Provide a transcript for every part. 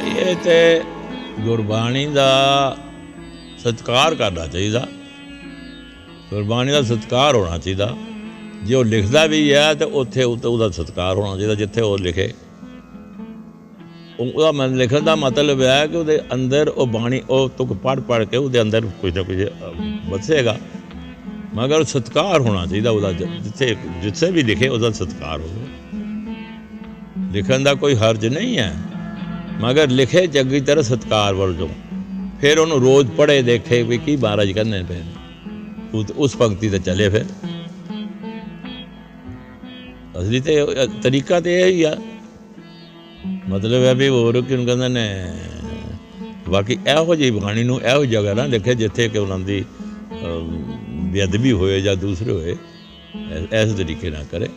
ਇਹ ਤੇ ਗੁਰਬਾਣੀ ਦਾ ਸਤਿਕਾਰ ਕਰਨਾ ਚਾਹੀਦਾ। ਗੁਰਬਾਣੀ ਦਾ ਸਤਿਕਾਰ ਹੋਣਾ ਚਾਹੀਦਾ। ਜੇ ਉਹ ਲਿਖਦਾ ਵੀ ਹੈ ਤੇ ਉੱਥੇ ਉਹਦਾ ਸਤਿਕਾਰ ਹੋਣਾ ਚਾਹੀਦਾ ਜਿੱਥੇ ਉਹ ਲਿਖੇ। ਉਹਦਾ ਮਨ ਲਿਖਣ ਦਾ ਮਤਲਬ ਹੈ ਕਿ ਉਹਦੇ ਅੰਦਰ ਉਹ ਬਾਣੀ ਉਹ ਤੁਕ ਪੜ ਪੜ ਕੇ ਉਹਦੇ ਅੰਦਰ ਕੁਝ ਨਾ ਕੁਝ ਵਸੇਗਾ। ਮਗਰ ਸਤਿਕਾਰ ਹੋਣਾ ਚਾਹੀਦਾ ਉਹਦਾ ਜਿੱਥੇ ਜਿੱਥੇ ਵੀ ਲਿਖੇ ਉਹਦਾ ਸਤਿਕਾਰ ਹੋਵੇ। ਲਿਖਣ ਦਾ ਕੋਈ ਹਰਜ ਨਹੀਂ ਹੈ। ਮਗਰ ਲਿਖੇ ਚੰਗੀ ਤਰ੍ਹਾਂ ਸਤਿਕਾਰ ਵਰਜੋ। ਫਿਰ ਉਹਨੂੰ ਰੋਜ਼ ਪੜ੍ਹੇ ਦੇਖੇ ਵੀ ਕੀ ਮਹਾਰਾਜ ਕਹਿੰਦੇ ਪਏ ਨੇ। ਉਹ ਉਸ ਪੰਕਤੀ ਤੇ ਚੱਲੇ ਫਿਰ। ਅਸਲੀ ਤੇ ਤਰੀਕਾ ਤੇ ਇਹ ਹੀ ਆ। ਮਤਲਬ ਹੈ ਵੀ ਹੋਰ ਕਿਉਂ ਕਹਿੰਦੇ ਨੇ, ਬਾਕੀ ਇਹੋ ਜਿਹੀ ਬਾਣੀ ਨੂੰ ਇਹੋ ਜਗ੍ਹਾ ਨਾ ਲਿਖੇ ਜਿੱਥੇ ਕਿ ਉਹਨਾਂ ਦੀ ਬੇਅਦਬੀ ਹੋਏ ਜਾਂ ਦੂਸਰੇ ਹੋਏ। ਐ- ਐਸੇ ਤਰੀਕੇ ਨਾਲ ਕਰੇ।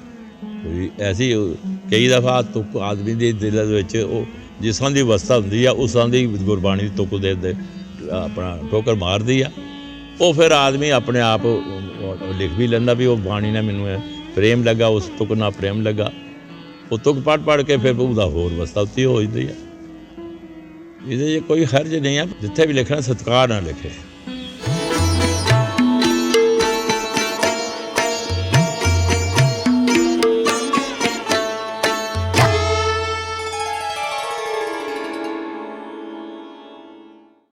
ਕੋਈ ਐਸੀ ਕਈ ਦਫਾ ਤੁਕ ਆਦਮੀ ਦੇ ਦਿਲ ਵਿੱਚ ਉਹ ਜਿਸ ਤਰ੍ਹਾਂ ਦੀ ਅਵਸਥਾ ਹੁੰਦੀ ਆ, ਉਸ ਤਰ੍ਹਾਂ ਦੀ ਗੁਰਬਾਣੀ ਦੀ ਤੁਕ ਦੇ ਆਪਣਾ ਠੋਕਰ ਮਾਰਦੀ ਆ। ਉਹ ਫਿਰ ਆਦਮੀ ਆਪਣੇ ਆਪ, ਲਿਖ ਵੀ ਲੈਂਦਾ ਵੀ ਉਹ ਬਾਣੀ ਨਾਲ ਮੈਨੂੰ ਪ੍ਰੇਮ ਲੱਗਾ, ਉਸ ਤੁਕ ਨਾਲ ਪ੍ਰੇਮ ਲੱਗਾ। ਉਹ ਤੁਕ ਪੜ ਪੜ ਕੇ ਫਿਰ ਉਹਦਾ ਹੋਰ ਅਵਸਥਾ ਉੱਤੀ ਹੋ ਜਾਂਦੀ ਆ। ਇਹਦੇ 'ਚ ਕੋਈ ਹਰਜ ਨਹੀਂ ਆ, ਜਿੱਥੇ ਵੀ ਲਿਖਣਾ ਸਤਿਕਾਰ ਨਾਲ ਲਿਖੇ।